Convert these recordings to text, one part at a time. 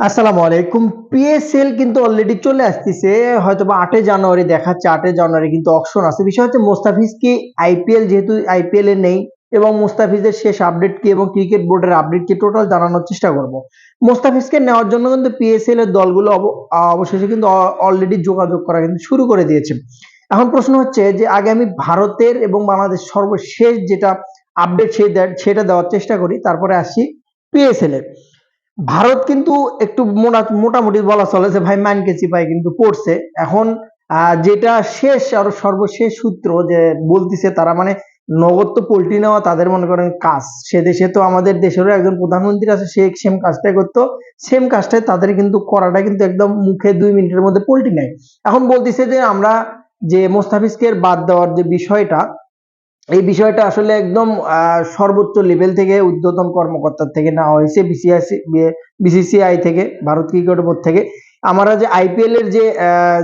আসসালামু আলাইকুম। পিএসএল কিন্তু অলরেডি চলে আসতেছে। হয়তো বা আটই জানুয়ারি দেখাচ্ছে আটই জানুয়ারি কিন্তু অপশন আছে। বিষয় হচ্ছে মোস্তাফিজকে আইপিএল যেহেতু আইপিএল এ নেই এবং মোস্তাফিজের শেষ আপডেট কি এবং ক্রিকেট বোর্ডের আপডেট কি টোটাল জানানোর চেষ্টা করব। মোস্তাফিজকে নেওয়ার জন্য কিন্তু পিএসএল এর দলগুলো অব- অবশেষে কিন্তু অলরেডি যোগাযোগ করা কিন্তু শুরু করে দিয়েছে। এখন প্রশ্ন হচ্ছে যে আগে আমি ভারতের এবং বাংলাদেশ সর্বশেষ যেটা আপডেট সেটা দেওয়ার চেষ্টা করি, তারপরে আসি পিএসএল এর ভারত কিন্তু একটু মোটামুটি বলা চলে যে ভাই মানকে চিপাই কিন্তু পড়ছে এখন যেটা শেষ আর সর্বশেষ সূত্র যে বলতিছে তারা মানে নগদ তো পোল্ট্রি নেওয়া তাদের মনে করেন কাজ। সে দেশে তো আমাদের দেশেরও একজন প্রধানমন্ত্রী আছে, সে সেম কাজটাই করতো। সেম কাজটাই তাদের কিন্তু করাটা কিন্তু একদম মুখে দুই মিনিটের মধ্যে পোল্ট্রি নেয় এখন বলতিছে যে আমরা যে মোস্তাফিজকে বাদ দেওয়ার যে বিষয়টা এই বিষয়টা আসলে একদম সর্বোচ্চ লেভেল থেকে ঊর্ধ্বতন কর্মকর্তার থেকে নেওয়া হয়েছে বিসিসিআই থেকে, ভারত ক্রিকেট বোর্ড থেকে। আমরা যে আইপিএল এর যে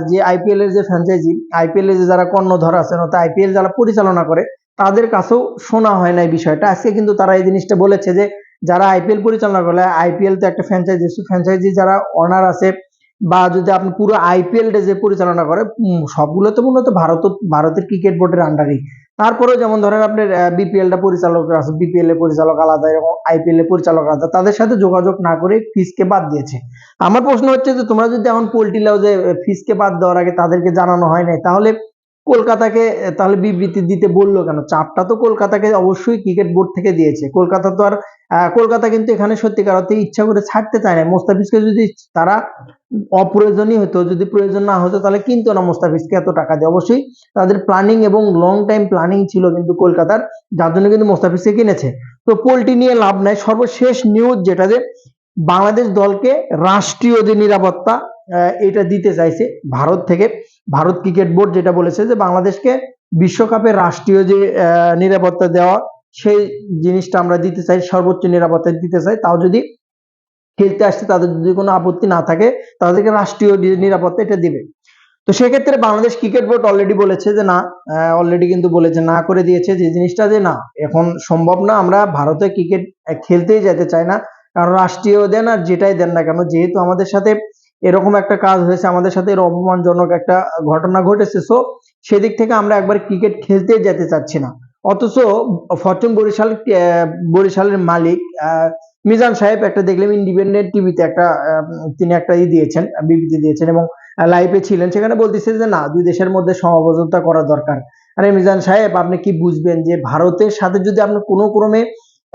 যে আইপিএল এর যে ফ্র্যাঞ্চাইজি আইপিএল এর যে যারা কর্ণধর আছেন অর্থাৎ আইপিএল যারা পরিচালনা করে, তাদের কাছেও শোনা হয় না এই বিষয়টা। আজকে কিন্তু তারা এই জিনিসটা বলেছে যে, যারা আইপিএল পরিচালনা করে আইপিএল তো একটা ফ্র্যাঞ্চাইজি ফ্র্যাঞ্চাইজি যারা অনার আছে, বা যদি আপনি পুরো আইপিএল যে পরিচালনা করে সবগুলো তো মূলত ভারত, ভারতের ক্রিকেট বোর্ডের আন্ডারেই তারপরেও যেমন ধরেন আপনার বিপিএল টা পরিচালক আছে বিপিএল এর পরিচালক আলাদা এবং আইপিএল এর পরিচালক আলাদা, তাদের সাথে যোগাযোগ না করে ফিসকে বাদ দিয়েছে। আমার প্রশ্ন হচ্ছে যে, তোমরা যদি এখন পোল্ট্রি লাও যে ফিসকে বাদ দেওয়ার আগে তাদেরকে জানানো হয় নাই, তাহলে কলকাতাকে তাহলে বিবৃতি দিতে বলল কেন? চাপটা তো কলকাতাকে অবশ্যই ক্রিকেট বোর্ড থেকে দিয়েছে। কলকাতা তো আর কলকাতা কিন্তু এখানে সত্যিকার অর্থে ইচ্ছা করে ছাড়তে চায় না। মোস্তাফিজকে যদি তারা অপ্রয়োজনীয় হতো, যদি প্রয়োজন না হতো, তাহলে কিনতো না মোস্তাফিজকে এত টাকা দিয়ে। অবশ্যই তাদের প্ল্যানিং এবং লং টাইম প্ল্যানিং ছিল কিন্তু কলকাতার, যার জন্য কিন্তু মোস্তাফিজকে কিনেছে। তো পোল্ট্রি নিয়ে লাভ নাই। সর্বশেষ নিউজ যেটা যে, বাংলাদেশ দলকে রাষ্ট্রীয় যে নিরাপত্তা এটা দিতে চাইছে ভারত থেকে। ভারত ক্রিকেট বোর্ড যেটা বলেছে যে বাংলাদেশকে বিশ্বকাপে রাষ্ট্রীয় যে নিরাপত্তা দেওয়া, সেই জিনিসটা আমরা দিতে চাই, সর্বোচ্চ নিরাপত্তা দিতে চাই। তাও যদি খেলতে আসতে তাদের যদি কোনো আপত্তি না থাকে, তাদেরকে রাষ্ট্রীয় নিরাপত্তা এটা দিবে। তো সেক্ষেত্রে বাংলাদেশ ক্রিকেট বোর্ড অলরেডি বলেছে যে না অলরেডি কিন্তু বলেছে, না করে দিয়েছে যে জিনিসটা যে না, এখন সম্ভব না। আমরা ভারতে ক্রিকেট খেলতেই যেতে চাই না। কারণ রাষ্ট্রীয় দেন আর যেটাই দেন না কেন, যেহেতু আমাদের সাথে এরকম একটা কাজ হয়েছে আমাদের সাথে, এর অপমানজনক একটা ঘটনা ঘটেছে। সো সেদিক থেকে আমরা একবার ক্রিকেট খেলতে যেতে চাচ্ছি না। অথচ ফরচুন বরিশাল বরিশালের মালিক মিজান সাহেব একটা দেখলাম ইন্ডিপেন্ডেন্ট টিভিতে একটা তিনি একটা ই দিয়েছেন, বিবৃতি দিয়েছেন এবং লাইভে ছিলেন। সেখানে বলতেছে যে, না, দুই দেশের মধ্যে সমঝোতা করা দরকার। আরে মিজান সাহেব, আপনি কি বুঝবেন যে, ভারতের সাথে যদি আপনি কোনো ক্রমে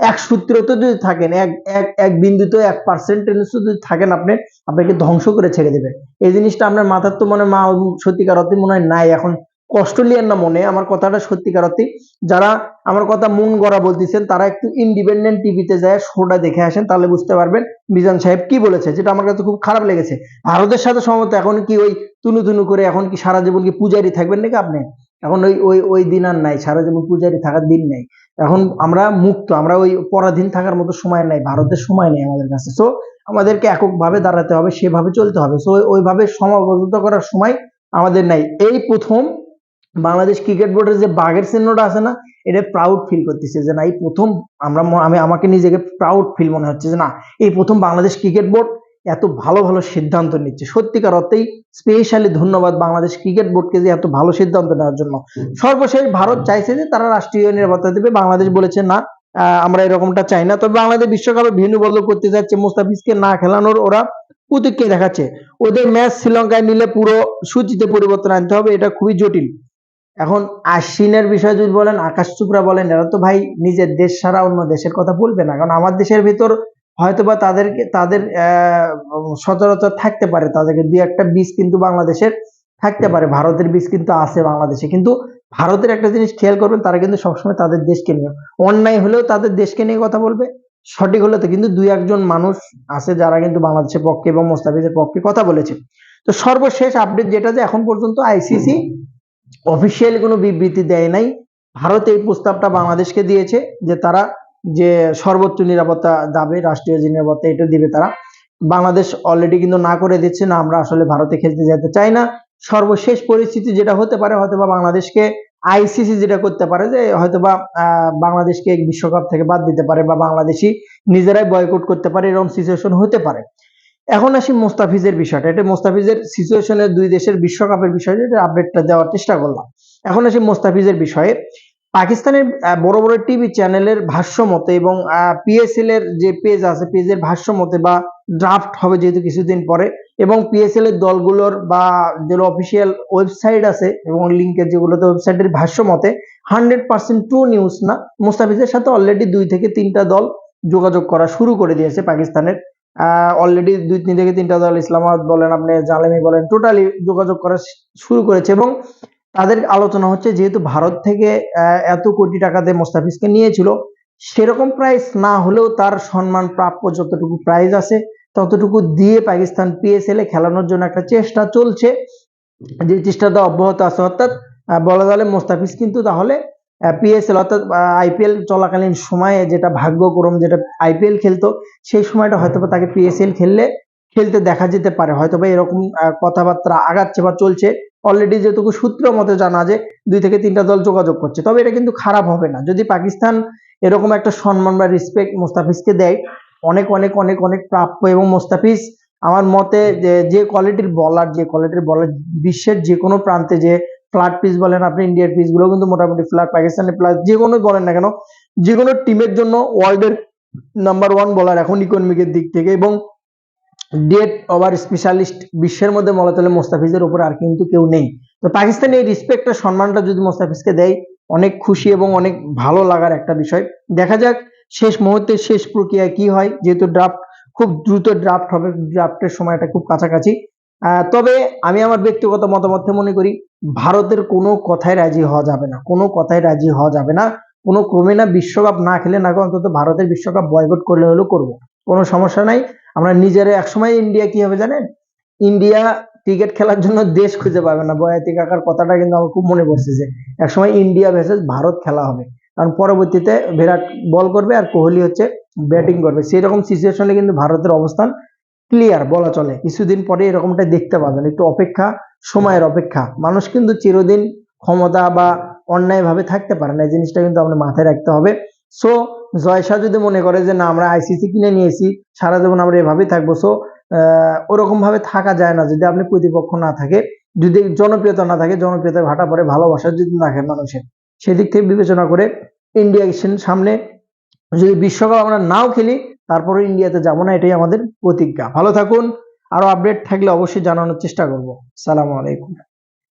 এক সূত্রতে যদি থাকেন, এক এক এক বিন্দুতে এক পার্সেন্টেজ যদি থাকেন আপনি, আপনাকে ধ্বংস করে ছেড়ে দেবে। এই জিনিসটা আপনার মাথার তো মনে মা সত্যিকার অর্থে মনে হয় নাই। এখন কষ্ট না মনে, আমার কথাটা সত্যিকার অর্থে যারা আমার কথা মন গড়া বলতেছেন, তারা একটু ইন্ডিপেন্ডেন্ট টিভিতে যায়, শোটা দেখে আসেন, তাহলে বুঝতে পারবেন মিজান সাহেব কি বলেছে, যেটা আমার কাছে খুব খারাপ লেগেছে। ভারতের সাথে সম্মত এখন কি ওই তুনু তুনু করে এখন কি সারা জীবন কি পূজারি থাকবেন নাকি আপনি? এখন ওই ওই ওই দিন আর নাই, সারা জীবন পূজারি থাকার দিন নাই। এখন আমরা মুক্ত, আমরা ওই পরাধীন থাকার মতো সময় নাই, ভারতের সময় নেই আমাদের কাছে। সো আমাদেরকে এককভাবে দাঁড়াতে হবে, সেভাবে চলতে হবে। সো ওইভাবে সমাবদ্ধতা করার সময় আমাদের নাই। এই প্রথম বাংলাদেশ ক্রিকেট বোর্ডের যে বাঘের চিহ্নটা আছে না, এটা প্রাউড ফিল করতেছে যে না, এই প্রথম আমরা আমি, আমাকে নিজেকে প্রাউড ফিল মনে হচ্ছে যে না, এই প্রথম বাংলাদেশ ক্রিকেট বোর্ড এত ভালো ভালো সিদ্ধান্ত নিচ্ছে। সত্যিকার অর্থেই স্পেশালি ধন্যবাদ বাংলাদেশ ক্রিকেট বোর্ডকে যে এত ভালো সিদ্ধান্ত নেওয়ার জন্য। সর্বশেষ ভারত চাইছে যে তারা রাষ্ট্রীয় নিরাপত্তা দেবে। বাংলাদেশ বলেছে না আমরা এরকমটা চাই না। তবে বাংলাদেশ বিশ্বকাপে ভিন্ন বদল করতে যাচ্ছে। মুস্তাফিজকে না খেলানোর ওরা প্রতিক্রিয়া দেখাচ্ছে। ওদের ম্যাচ শ্রীলঙ্কায় নিলে পুরো সূচিতে পরিবর্তন আনতে হবে এটা খুবই জটিল। এখন আশ্বিনের বিষয় যদি বলেন আকাশ চোপড়া বলেন এরা তো ভাই নিজের দেশ ছাড়া অন্য দেশের কথা বলবে না। কারণ আমার দেশের ভিতর হয়তোবা তাদেরকে, তাদের সচরাচর থাকতে পারে। তাদেরকে দুই একটা বীজ কিন্তু বাংলাদেশের থাকতে পারে। ভারতের বীজ কিন্তু আছে বাংলাদেশে। কিন্তু ভারতের একটা জিনিস খেয়াল করবেন, তারা কিন্তু সবসময় তাদের দেশকে নিয়ে, অন্যায় হলেও তাদের দেশকে নিয়ে কথা বলবে, সঠিক হলে তো। কিন্তু দুই একজন মানুষ আছে যারা কিন্তু বাংলাদেশের পক্ষে এবং মোস্তাফিজের পক্ষে কথা বলেছে। তো সর্বশেষ আপডেট যেটা যে এখন পর্যন্ত আইসিসি অফিসিয়ালি কোনো বিবৃতি দেয় নাই। ভারত এই প্রস্তাবটা বাংলাদেশকে দিয়েছে যে তারা যে সর্বোচ্চ নিরাপত্তা দাবে রাষ্ট্রীয় যে নিরাপত্তা এটা দিবে তারা। বাংলাদেশ অলরেডি কিন্তু না করে দিচ্ছে না আমরা আসলে ভারতে খেলতে যেতে চাই না। সর্বশেষ পরিস্থিতি যেটা হতে পারে হয়তোবা বাংলাদেশকে আইসিসি যেটা করতে পারে যে হয়তোবা আহ, বাংলাদেশকে বিশ্বকাপ থেকে বাদ দিতে পারে বা বাংলাদেশি নিজেরাই বয়কট করতে পারে এরকম সিচুয়েশন হতে পারে। এখন আসি মোস্তাফিজের বিষয়টা। এটা মোস্তাফিজের সিচুয়েশনের দুই দেশের বিশ্বকাপের বিষয়ে আপডেটটা দেওয়ার চেষ্টা করলাম। এখন আসি মোস্তাফিজের বিষয়ে। পাকিস্তানের বড় বড় টিভি চ্যানেলের ভাষ্য মতে এবং পিএসএল এর যে পেজ আছে পেজের ভাষ্য মতে বা ড্রাফট হবে যেহেতু কিছুদিন পরে এবং পিএসএল এর দলগুলোর বা যেগুলো অফিসিয়াল ওয়েবসাইট আছে এবং লিঙ্কের যেগুলোতে ওয়েবসাইটের ভাষ্য মতে হান্ড্রেড পার্সেন্ট ট্রু নিউজ না, মুস্তাফিজের সাথে অলরেডি দুই থেকে তিনটা দল যোগাযোগ করা শুরু করে দিয়েছে পাকিস্তানের। অলরেডি দুই, তিন থেকে তিনটা দল ইসলামাবাদ বলেন আপনি, জালেমি বলেন টোটালি যোগাযোগ করা শুরু করেছে এবং তাদের আলোচনা হচ্ছে যেহেতু ভারত থেকে এত কোটি টাকা দিয়ে মোস্তাফিজকে নিয়েছিল, সেরকম প্রাইস না হলেও তার সম্মান প্রাপ্য যতটুকু প্রাইজ আছে, ততটুকু দিয়ে পাকিস্তান পিএসএল এ খেলানোর জন্য একটা চেষ্টা চলছে। যে চেষ্টাটা অব্যাহত আছে, অর্থাৎ বলা গেলে মোস্তাফিজ কিন্তু তাহলে পিএসএল অর্থাৎ আইপিএল চলাকালীন সময়ে যেটা ভাগ্যক্রম যেটা আইপিএল খেলতো, সেই সময়টা হয়তো তাকে পিএসএল খেললে, খেলতে দেখা যেতে পারে। হয়তো বা এরকম কথাবার্তা আগাচ্ছে বা চলছে। অলরেডি যেটুকু সূত্র মতে জানা যে দুই থেকে তিনটা দল যোগাযোগ করছে। তবে এটা কিন্তু খারাপ হবে না। যদি পাকিস্তান এরকম একটা সম্মান বা রেসপেক্ট মোস্তাফিজকে দেয়, অনেক অনেক অনেক অনেক প্রাপ্য এবং মোস্তাফিজ আমার মতে যে যে কোয়ালিটির বলার যে কোয়ালিটির বলার বিশ্বের যে কোনো প্রান্তে যে ফ্ল্যাট পিস বলেন আপনি ইন্ডিয়ার পিচগুলো কিন্তু মোটামুটি ফ্ল্যাট পাকিস্তানের প্লাস যে কোনো বলেন না কেন, যে কোনো টিমের জন্য ওয়ার্ল্ডের নাম্বার ওয়ান বলার এখন ইকোনমিকের দিক থেকে এবং ডেট ওভার স্পেশালিস্ট বিশ্বের মধ্যে বলা তাহলে মোস্তাফিজের উপর আর কিন্তু কেউ নেই। তো পাকিস্তানের এই রেসপেক্টের সম্মানটা যদি মোস্তাফিজকে দেয়, অনেক খুশি এবং অনেক ভালো লাগার একটা বিষয়। দেখা যাক শেষ মুহূর্তে শেষ প্রক্রিয়ায় কি হয়, যেহেতু ড্রাফট খুব দ্রুত ড্রাফট হবে ড্রাফটের সময়টা খুব কাছাকাছি। তবে আমি আমার ব্যক্তিগত মতামতে মনে করি, ভারতের কোনো কথায় রাজি হওয়া যাবে না। কোনো কথায় রাজি হওয়া যাবে না। কোনো ক্রমে না বিশ্বকাপ না খেলে না অন্তত ভারতের বিশ্বকাপ বয়কট করলে হলেও করব। কোনো সমস্যা নাই। আমরা নিজেরা একসময় ইন্ডিয়া কি হবে জানেন? ইন্ডিয়া ক্রিকেট খেলার জন্য দেশ খুঁজে পাবে না। বয়াতি কাকার কথাটা কিন্তু আমার খুব মনে পড়ছে যে, একসময় ইন্ডিয়া ভার্সেস ভারত খেলা হবে। কারণ পরবর্তীতে বিরাট বল করবে আর কোহলি হচ্ছে ব্যাটিং করবে। সেই রকম সিচুয়েশনে কিন্তু ভারতের অবস্থান ক্লিয়ার বলা চলে। কিছুদিন পরে এরকমটা দেখতে পাবেন। একটু অপেক্ষা, সময়ের অপেক্ষা। মানুষ কিন্তু চিরদিন ক্ষমতা বা অন্যায়ভাবে থাকতে পারে না। এই জিনিসটা কিন্তু আমরা মাথায় রাখতে হবে। সো জয়শাহ যদি মনে করে যে, না, আমরা আইসিসি কিনে নিয়েছি, সারা জীবন আমরা এভাবেই থাকব। সো ওরকম ভাবে থাকা যায় না। যদি আপনি প্রতিপক্ষ না থাকে, যদি জনপ্রিয়তা না থাকে জনপ্রিয়তা ভাটা পড়ে, ভালোবাসা যদি না থাকে মানুষের, সেদিক থেকে বিবেচনা করে ইন্ডিয়া সামনে যদি বিশ্বকাপ আমরা নাও খেলি, তারপরে ইন্ডিয়াতে যাব না, এটাই আমাদের প্রতিজ্ঞা। ভালো থাকুন। আরও আপডেট থাকলে অবশ্যই জানানোর চেষ্টা করব। সালামু আলাইকুম।